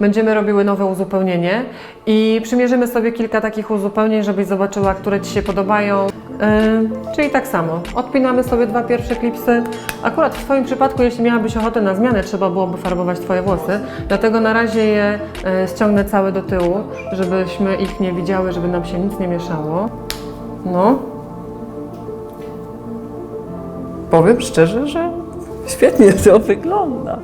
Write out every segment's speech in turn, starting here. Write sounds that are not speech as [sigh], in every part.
będziemy robiły nowe uzupełnienie i przymierzymy sobie kilka takich uzupełnień, żebyś zobaczyła, które Ci się podobają. Yy, czyli tak samo, odpinamy sobie dwa pierwsze klipsy. Akurat w Twoim przypadku, jeśli miałabyś ochotę na zmianę, trzeba byłoby farbować Twoje włosy, dlatego na razie je yy, ściągnę całe do tyłu, żebyśmy ich nie widziały, żeby nam się nic nie mieszało. No, Powiem szczerze, że świetnie to wygląda.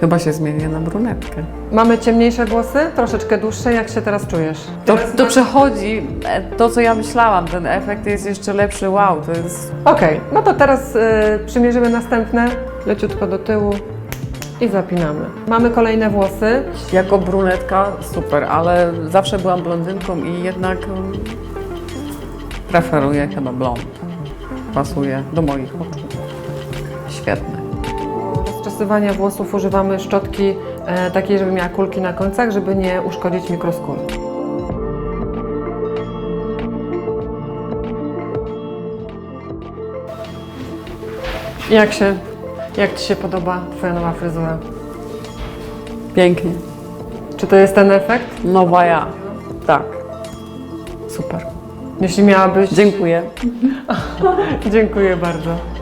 Chyba się zmienię na brunetkę. mamy ciemniejsze włosy, troszeczkę dłuższe, jak się teraz czujesz? To, to przechodzi e, to, co ja myślałam. Ten efekt jest jeszcze lepszy. Wow, to jest Okej, no to teraz y, przymierzymy następne, leciutko do tyłu i zapinamy. Mamy kolejne włosy. jako brunetka super, ale zawsze byłam blondynką i jednak mm, preferuję chyba blond. Pasuje do moich oczu. Świetne. Włosów używamy szczotki e, takiej, żeby miała kulki na końcach, żeby nie uszkodzić mikroskóry. Jak się, jak Ci się podoba Twoja nowa fryzura? Pięknie. Czy to jest ten efekt? Nowa ja. Tak. Super. Jeśli miałabyś... Dziękuję. [laughs] Dziękuję bardzo.